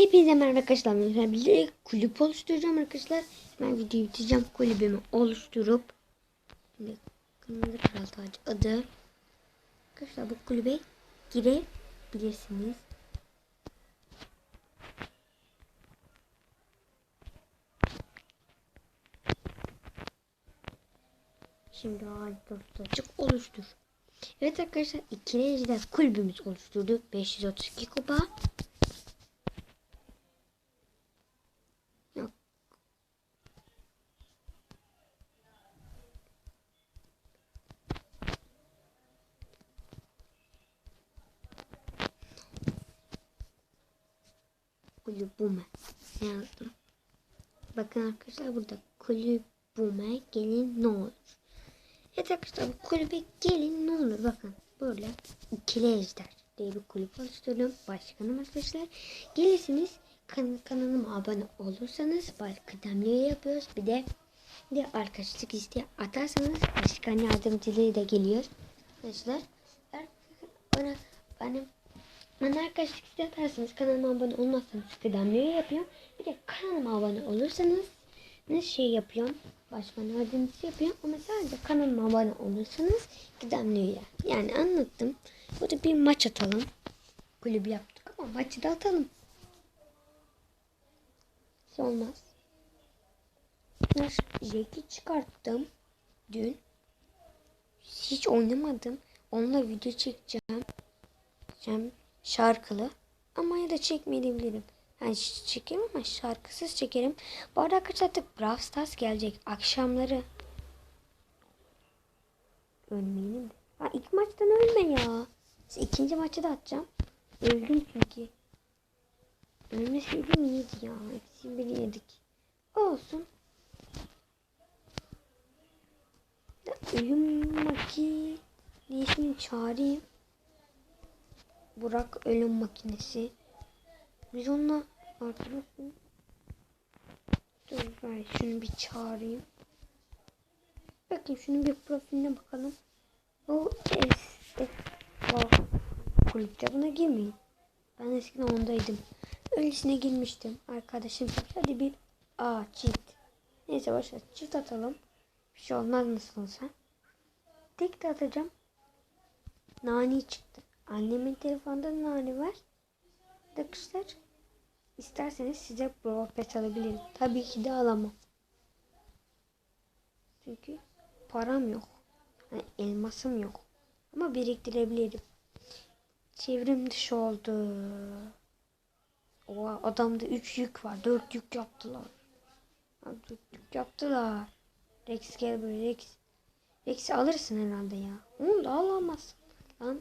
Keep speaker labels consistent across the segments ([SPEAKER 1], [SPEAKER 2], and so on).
[SPEAKER 1] Hepinize merhaba arkadaşlar. Ben bir kulüp oluşturacağım arkadaşlar. Ben videoyu bitireceğim. Kulübümü oluşturup şimdi Kırmızı Kral Tacı adı. Arkadaşlar bu kulübe girebilirsiniz. Şimdi harita açık oluştur. Evet arkadaşlar ikili ejder kulübümüz oluşturdu. 532 kupa. Yok. Kulübüme yazdım. Bakın arkadaşlar burada kulübüme gelin ne olur. Evet arkadaşlar bu kulübe gelin ne olur bakın böyle ikili ejder diye bir kulüp oluşturdum. Başkanım arkadaşlar. Gelirsiniz kan kanalıma abone olursanız kıdemli yapıyoruz. Bir de bir arkadaşlık isteği atarsanız başkan yardımcılığı da geliyor. Arkadaşlar bana benim bana arkadaşlık isteği atarsanız kanalıma abone olmazsanız kıdemli yapıyorum. Bir de kanalıma abone olursanız ne şey yapıyorum? Başkan yardımcısı yapıyorum ama sadece kanalıma abone olursanız üye. Yani anlattım. Burada bir maç atalım. Kulübü yaptık ama maçı da atalım. Hiç olmaz. Jack'i çıkarttım dün. Hiç oynamadım. Onunla video çekeceğim. Çekeceğim şarkılı. Ama ya da çekmeyebilirim. Yani çekeyim ama şarkısız çekerim. Bu arada arkadaşlar Brawl Stars gelecek. Akşamları. Ölmeyelim de. Ha ilk maçtan ölme ya. İkinci maçı da atacağım. Öldüm çünkü. Ölmeseydim iyiydi ya. Eksi bir yedik. Olsun. Da ölüm makinesini çağırayım. Burak ölüm makinesi. Biz onunla arkadaşım. Dur ben şunu bir çağırayım. Bakayım şunun bir profiline bakalım. O es, o kulüpte buna girmeyin. Ben eskiden ondaydım. Öylesine girmiştim. Arkadaşım hadi bir a çift. Neyse başla çift atalım. Bir şey olmaz nasıl olsa. Tek de atacağım. Nani çıktı. Annemin telefonunda nani var. Arkadaşlar isterseniz size Brawl Pass alabilirim. Tabii ki de alamam. Çünkü param yok. Yani elmasım yok. Ama biriktirebilirim. Çevrim dışı oldu. Oha adamda 3 yük var. 4 yük yaptılar. 4 yük yaptılar. Rex gel böyle Rex. Rex'i alırsın herhalde ya. Onu da alamazsın. Lan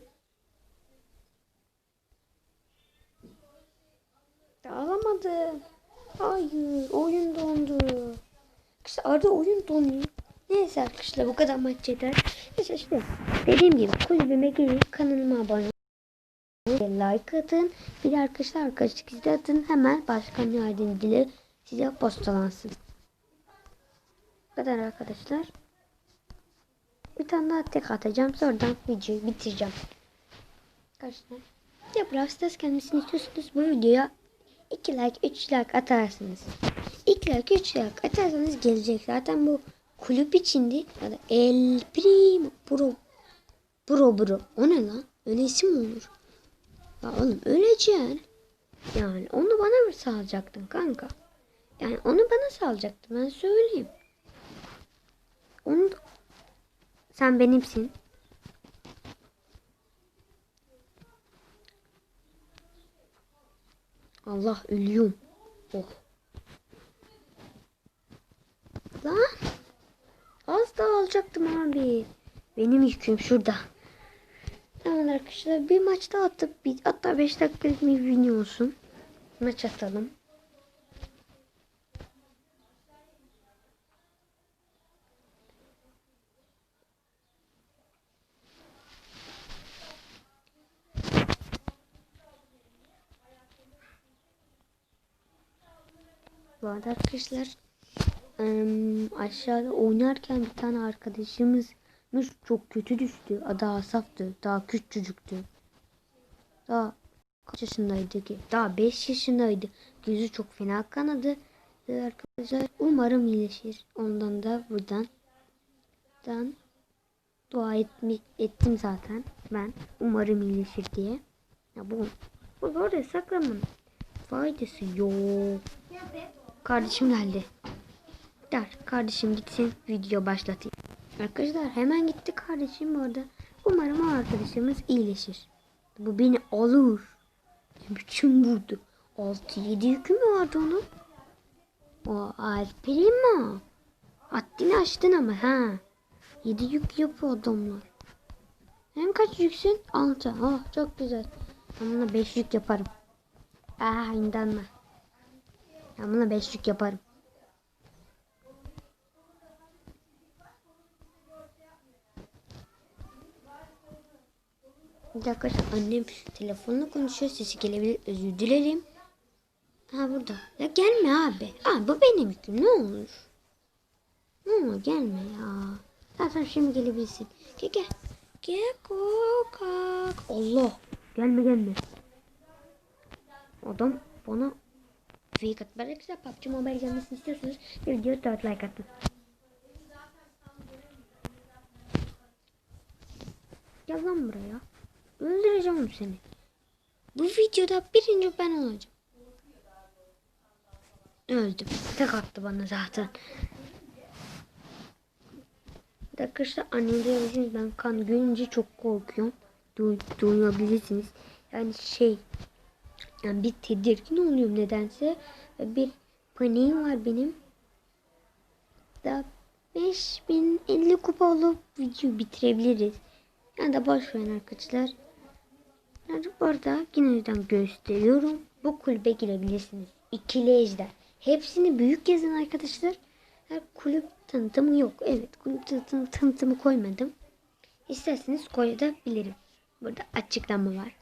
[SPEAKER 1] Alamadım. Hayır. Oyun dondu. İşte arada oyun donuyor. Neyse arkadaşlar bu kadar maç yeter. Neyse işte dediğim gibi kulübüme gelin kanalıma abone olun. Like atın. Bir de arkadaşlar arkadaşlık isteği atın. Hemen başkan yardımcılığı size postalansın. Bu kadar arkadaşlar. Bir tane daha tek atacağım. Sonradan videoyu bitireceğim. Arkadaşlar. Ya Brawl Stars kendisini istiyorsanız bu videoya 2 like 3 like atarsınız. 2 like 3 like atarsanız gelecek. Zaten bu kulüp da El Primo Bro Bro Bro. O ne lan? Öyle isim olur? Ya oğlum öleceksin. Yani onu bana mı sağlayacaktın kanka? Yani onu bana sağlayacaktın ben söyleyeyim. Onu. Sen benimsin. Allah ölüyorum. Oh. Lan. Az daha alacaktım abi. Benim yüküm şurada. Tamam arkadaşlar bir maç daha attık. Bir, hatta 5 dakikalık bir video olsun. Maç atalım. Arada arkadaşlar aşağıda oynarken bir tane arkadaşımız çok kötü düştü. Adı Asaf'tı. Daha küçücüktü. Daha kaç yaşındaydı ki? Daha 5 yaşındaydı. Gözü çok fena kanadı. Arkadaşlar umarım iyileşir. Ondan da buradan dan dua etmi, ettim zaten ben. Umarım iyileşir diye. Ya bu bu oraya saklamanın faydası yok. Kardeşim geldi. Der kardeşim gitsin video başlatayım. Arkadaşlar hemen gitti kardeşim bu. Umarım o arkadaşımız iyileşir. Bu beni alır. Bütün vurdu. 6-7 yükü mü vardı onun? O Alper'in mi? Haddini aştın ama ha. 7 yük yapıyor adamlar. Hem kaç yüksün? 6. Oh çok güzel. Ben buna 5 yük yaparım. Ah inanma. Ben buna 5 yük yaparım. Bir dakika annem telefonla konuşuyor sesi gelebilir özür dilerim. Ha burada. Ya gelme abi. Abi bu benim yüküm ne olur. Ne olur gelme ya. Zaten şimdi gelebilirsin. Gel gel. Gel kalk. Allah. Gelme gelme. Adam bana at. Ben güzel PUBG Mobile gelmesini istiyorsanız video 4 like atın. Gel lan buraya. Öldüreceğim seni. Bu videoda birinci ben olacağım. Öldüm. Tek attı bana zaten. Arkadaşlar anlayabilirsiniz ben kan görünce çok korkuyorum. Du duyabilirsiniz. Yani şey yani bir tedirgin oluyorum nedense. Bir paniğim var benim. Da 5050 kupa olup videoyu bitirebiliriz. Yani da boş arkadaşlar. Yani burada yine yüzden gösteriyorum. Bu kulübe girebilirsiniz. İkili ejder. Hepsini büyük yazın arkadaşlar. Her kulüp tanıtımı yok. Evet kulüp tanıtımı, tanıtımı koymadım. İsterseniz koyabilirim. Burada açıklama var.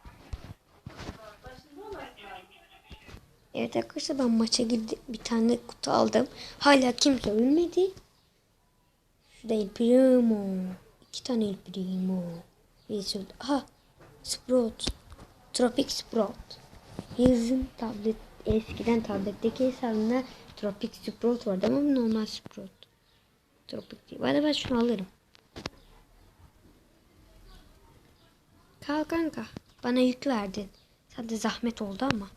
[SPEAKER 1] Evet arkadaşlar ben maça girdim. Bir tane kutu aldım. Hala kimse ölmedi. Şu değil Primo. İki tane El Primo. Öldü. Aha. Sprout. Tropic Sprout. Yazın tablet eskiden tabletteki hesabında Tropic Sprout vardı ama normal Sprout. Tropic değil. Bana ben şunu alırım. Kal kanka. Bana yük verdin. Sen zahmet oldu ama.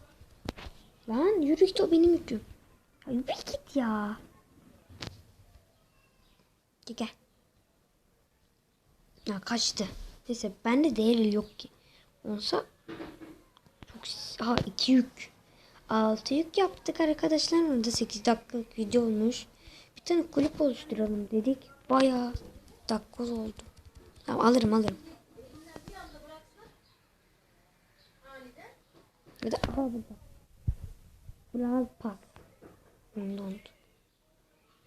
[SPEAKER 1] Lan yürü git o benim yüküm. Ya yürü git ya. Gel. Ya kaçtı. Neyse bende değeri yok ki. Olsa çok ha iki yük. Altı yük yaptık arkadaşlar. Orada 8 dakikalık video olmuş. Bir tane kulüp oluşturalım dedik. Bayağı dakika oldu. Tamam alırım alırım. Ya da aha burada. Brawl Pass. Oldu.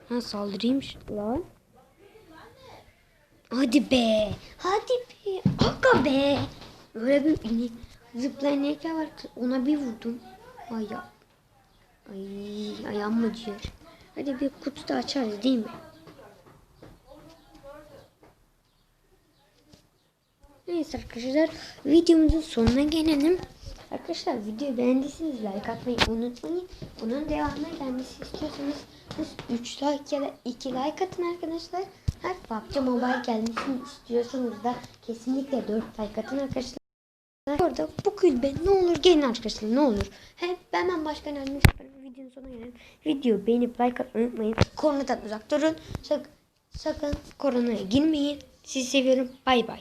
[SPEAKER 1] Ha saldırıymış lan. Hadi be. Hadi be. Aga be. Öyle bir inek. Zıplayan inekler var. Ona bir vurdum. Ay ya. Ay ayağım acıyor. Hadi bir kutu da açarız değil mi? Neyse arkadaşlar videomuzun sonuna gelelim. Arkadaşlar videoyu beğendiyseniz like atmayı unutmayın. Bunun devamına gelmesi istiyorsanız siz 3 like ya da 2 like atın arkadaşlar. Her PUBG Mobile gelmesini istiyorsanız da kesinlikle 4 like atın arkadaşlar. Orada bu kulübe ne olur gelin arkadaşlar ne olur. Hem ben başka önemli. Videonun sonuna gelelim. Video beğenip like atmayı unutmayın. Koronadan uzak durun. Sakın, sakın koronaya girmeyin. Sizi seviyorum. Bay bay.